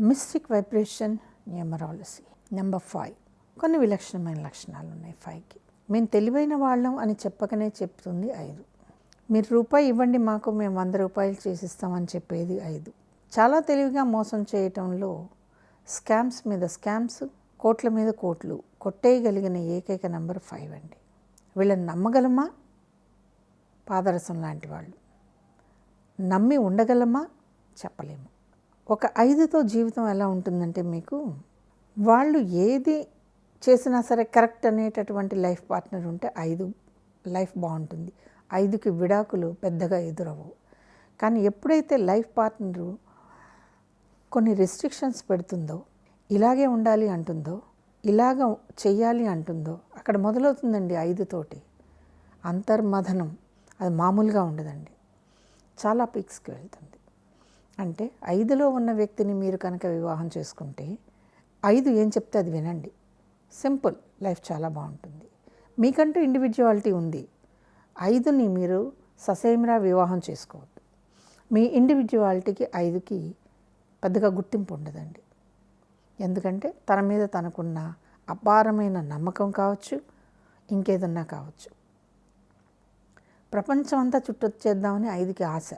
Mystic vibration numerology number five కొన్ని విలక్షణమైన లక్షణాలు ఉన్నాయి ఫైవ్కి. మేము తెలివైన వాళ్ళం అని చెప్పకనే చెప్తుంది ఐదు. మీరు రూపాయి ఇవ్వండి మాకు మేము వంద రూపాయలు చేసిస్తామని చెప్పేది ఐదు. చాలా తెలివిగా మోసం చేయటంలో స్కామ్స్ మీద స్కామ్స్ కోట్ల మీద కోట్లు కొట్టేయగలిగిన ఏకైక నెంబర్ ఫైవ్ అండి. వీళ్ళని నమ్మగలమా? పాదరసం లాంటి వాళ్ళు. నమ్మి ఉండగలమా? చెప్పలేము. ఒక ఐదుతో జీవితం ఎలా ఉంటుందంటే మీకు వాళ్ళు ఏది చేసినా సరే కరెక్ట్ అనేటటువంటి లైఫ్ పార్ట్నర్ ఉంటే ఐదు లైఫ్ బాగుంటుంది. ఐదుకి విడాకులు పెద్దగా ఎదురవు కానీ ఎప్పుడైతే లైఫ్ పార్ట్నరు కొన్ని రెస్ట్రిక్షన్స్ పెడుతుందో ఇలాగే ఉండాలి అంటుందో ఇలాగ చెయ్యాలి అంటుందో అక్కడ మొదలవుతుందండి ఐదుతోటి. అంతర్మథనం అది మామూలుగా ఉండదండి. చాలా పిక్స్కి వెళ్తుంది. అంటే ఐదులో ఉన్న వ్యక్తిని మీరు కనుక వివాహం చేసుకుంటే ఐదు ఏం చెప్తే అది వినండి. సింపుల్ లైఫ్ చాలా బాగుంటుంది. మీకంటూ ఇండివిజువాలిటీ ఉంది. ఐదుని మీరు ససేమిరా వివాహం చేసుకోవద్దు. మీ ఇండివిజువాలిటీకి ఐదుకి పెద్దగా గుర్తింపు ఉండదండి. ఎందుకంటే తన మీద తనకున్న అపారమైన నమ్మకం కావచ్చు ఇంకేదన్నా కావచ్చు. ప్రపంచం అంతా చుట్టొచ్చేద్దామని ఐదుకి ఆశ.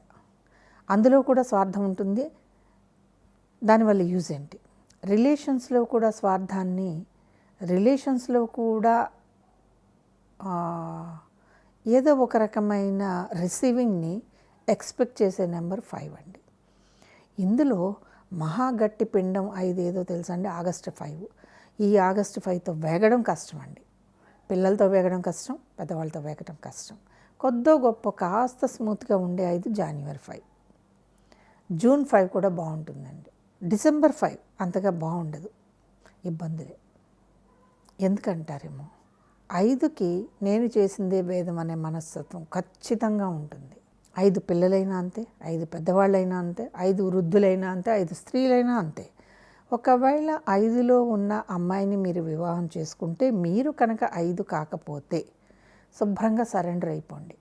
అందులో కూడా స్వార్థం ఉంటుంది. దానివల్ల యూజ్ ఏంటి? రిలేషన్స్లో కూడా స్వార్థాన్ని రిలేషన్స్లో కూడా ఏదో ఒక రకమైన రిసీవింగ్ని ఎక్స్పెక్ట్ చేసే నెంబర్ ఫైవ్ అండి. ఇందులో మహా గట్టి పిండం ఐదు ఏదో తెలుసా అండి? August five. ఈ ఆగస్టు ఫైవ్తో వేగడం కష్టం అండి. పిల్లలతో వేగడం కష్టం పెద్దవాళ్ళతో వేగడం కష్టం. కొద్దో గొప్ప కాస్త స్మూత్గా ఉండే ఐదు జనవరి ఫైవ్. జూన్ ఫైవ్ కూడా బాగుంటుందండి. డిసెంబర్ ఫైవ్ అంతగా బాగుండదు ఇబ్బందులే. ఎందుకంటారేమో? ఐదుకి నేను చేసిందే భేదం అనే మనస్తత్వం ఖచ్చితంగా ఉంటుంది. ఐదు పిల్లలైనా అంతే ఐదు పెద్దవాళ్ళైనా అంతే ఐదు వృద్ధులైనా అంతే ఐదు స్త్రీలైనా అంతే. ఒకవేళ ఐదులో ఉన్న అమ్మాయిని మీరు వివాహం చేసుకుంటే మీరు కనుక ఐదు కాకపోతే శుభ్రంగా సరెండర్ అయిపోండి.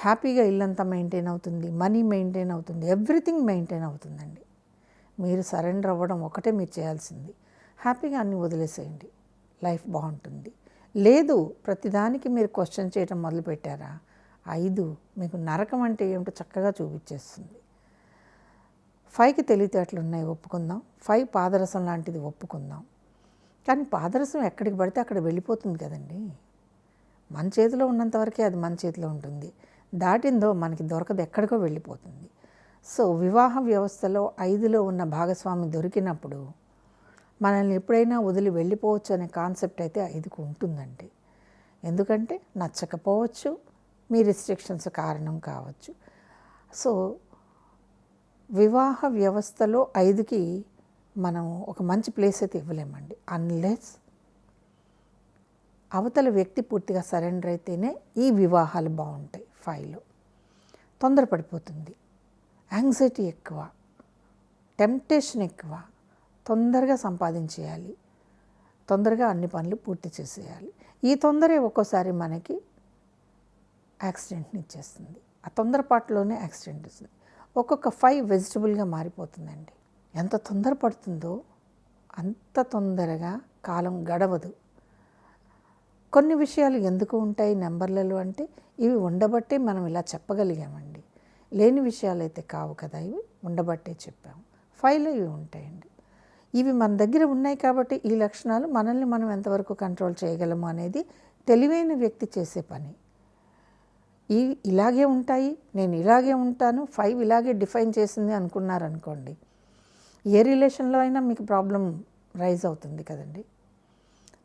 హ్యాపీగా ఇల్లంతా మెయింటైన్ అవుతుంది మనీ మెయింటైన్ అవుతుంది ఎవ్రీథింగ్ మెయింటైన్ అవుతుందండి. మీరు సరెండర్ అవ్వడం ఒకటే మీరు చేయాల్సింది. హ్యాపీగా అన్నీ వదిలేసేయండి. లైఫ్ బాగుంటుంది. లేదు ప్రతిదానికి మీరు క్వశ్చన్ చేయడం మొదలుపెట్టారా? ఐదు మీకు నరకం అంటే ఏమిటో చక్కగా చూపించేస్తుంది. ఫైవ్కి తెలివితేటలు ఉన్నాయి ఒప్పుకుందాం. ఫైవ్ పాదరసం లాంటిది ఒప్పుకుందాం. కానీ పాదరసం ఎక్కడికి పడితే అక్కడ వెళ్ళిపోతుంది కదండి. మన చేతిలో ఉన్నంతవరకే అది మన చేతిలో ఉంటుంది. దాటిందో మనకి దొరకదు ఎక్కడికో వెళ్ళిపోతుంది. సో వివాహ వ్యవస్థలో ఐదులో ఉన్న భాగస్వామి దొరికినప్పుడు మనల్ని ఎప్పుడైనా వదిలి వెళ్ళిపోవచ్చు అనే కాన్సెప్ట్ అయితే ఐదుకు ఉంటుందండి. ఎందుకంటే నచ్చకపోవచ్చు మీ రిస్ట్రిక్షన్స్ కారణం కావచ్చు. సో వివాహ వ్యవస్థలో ఐదుకి మనం ఒక మంచి ప్లేస్ అయితే ఇవ్వలేమండి. అన్లెస్ అవతల వ్యక్తి పూర్తిగా సరెండర్ అయితేనే ఈ వివాహాలు బాగుంటాయి. ఫైవ్లో తొందరపడిపోతుంది. యాంగ్జైటీ ఎక్కువ. టెంప్టేషన్ ఎక్కువ. తొందరగా సంపాదించేయాలి. తొందరగా అన్ని పనులు పూర్తి చేసేయాలి. ఈ తొందరే ఒక్కోసారి మనకి యాక్సిడెంట్ని ఇచ్చేస్తుంది. ఆ తొందరపాటులోనే యాక్సిడెంట్ వస్తుంది. ఒక్కొక్క ఫైవ్ వెజిటబుల్గా మారిపోతుందండి. ఎంత తొందరపడుతుందో అంత తొందరగా కాలం గడవదు. కొన్ని విషయాలు ఎందుకు ఉంటాయి నెంబర్లలో అంటే ఇవి ఉండబట్టే మనం ఇలా చెప్పగలిగామండి. లేని విషయాలు అయితే కావు కదా ఇవి ఉండబట్టే చెప్పాము. ఫైవ్లో ఇవి ఉంటాయండి. ఇవి మన దగ్గర ఉన్నాయి కాబట్టి ఈ లక్షణాలు మనల్ని మనం ఎంతవరకు కంట్రోల్ చేయగలము అనేది తెలివైన వ్యక్తి చేసే పని. ఈ ఇలాగే ఉంటాయి నేను ఇలాగే ఉంటాను ఫైవ్ ఇలాగే డిఫైన్ చేసింది అనుకున్నారనుకోండి ఏ రిలేషన్లో అయినా మీకు ప్రాబ్లం రైజ్ అవుతుంది కదండి.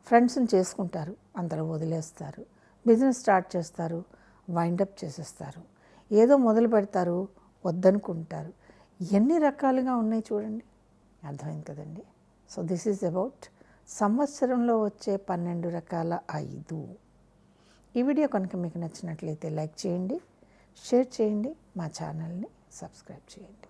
ఫ్రెండ్స్ని చేసుకుంటారు అందరూ వదిలేస్తారు బిజినెస్ స్టార్ట్ చేస్తారు వైండప్ చేసేస్తారు. ఏదో మొదలు పెడతారు వద్దనుకుంటారు. ఎన్ని రకాలుగా ఉన్నాయి చూడండి. అర్థమైంది కదండి. సో దిస్ ఈజ్ అబౌట్ సంవత్సరంలో వచ్చే పన్నెండు రకాల ఐదు. ఈ వీడియో కనుక మీకు నచ్చినట్లయితే లైక్ చేయండి షేర్ చేయండి మా ఛానల్ని సబ్స్క్రైబ్ చేయండి.